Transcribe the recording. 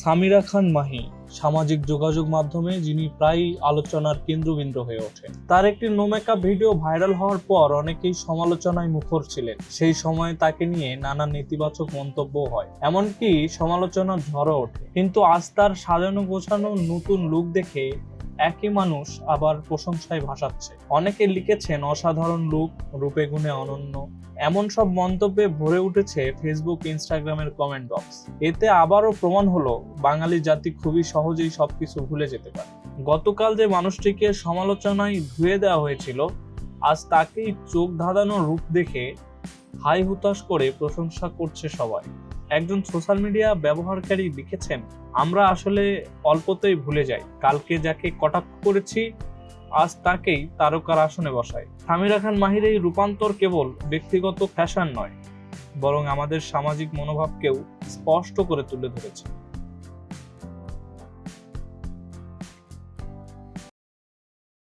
সামিরা খান মাহি সামাজিক যোগাযোগ মাধ্যমে, যিনি প্রায়ই আলোচনার কেন্দ্রবিন্দু হয়ে ওঠেন। তার একটি নোমেকা ভিডিও ভাইরাল হওয়ার পর অনেকেই সমালোচনায় মুখর ছিলেন। সেই সময় তাকে নিয়ে নানা নেতিবাচক মন্তব্য হয়, এমনকি সমালোচনা ঝড়ও ওঠে। কিন্তু আস্তার তার সাজানো গোছানো নতুন লুক দেখে একই মানুষ আবার প্রশংসায় ভাসাচ্ছে। অনেকে লিখেছেন, অসাধারণ লুক, রূপে গুণে অনন্য। এমন সব মন্তব্যে ভরে উঠেছে ফেসবুক ইনস্টাগ্রামের কমেন্ট বক্স এতে আবারও প্রমাণ হলো, বাঙালি জাতি খুবই সহজেই সবকিছু ভুলে যেতে পারে। গতকাল যে মানুষটিকে সমালোচনায় ধুয়ে দেওয়া হয়েছিল, আজ তাকেই চোখ ধাঁধানো রূপ দেখে হাই হুতাশ করে প্রশংসা করছে সবাই। একজন সোশ্যাল মিডিয়া ব্যবহারকারী লিখেছেন, আমরা আসলে অল্পতেই ভুলে যাই। কালকে যাকে কটাক্ষ করেছি, আজ তাকেই তারকার আসনে বসায় সামিরা খান মাহির এই রূপান্তর কেবল ব্যক্তিগত ফ্যাশন নয়, বরং আমাদের সামাজিক মনোভাবকেও স্পষ্ট করে তুলে ধরেছে।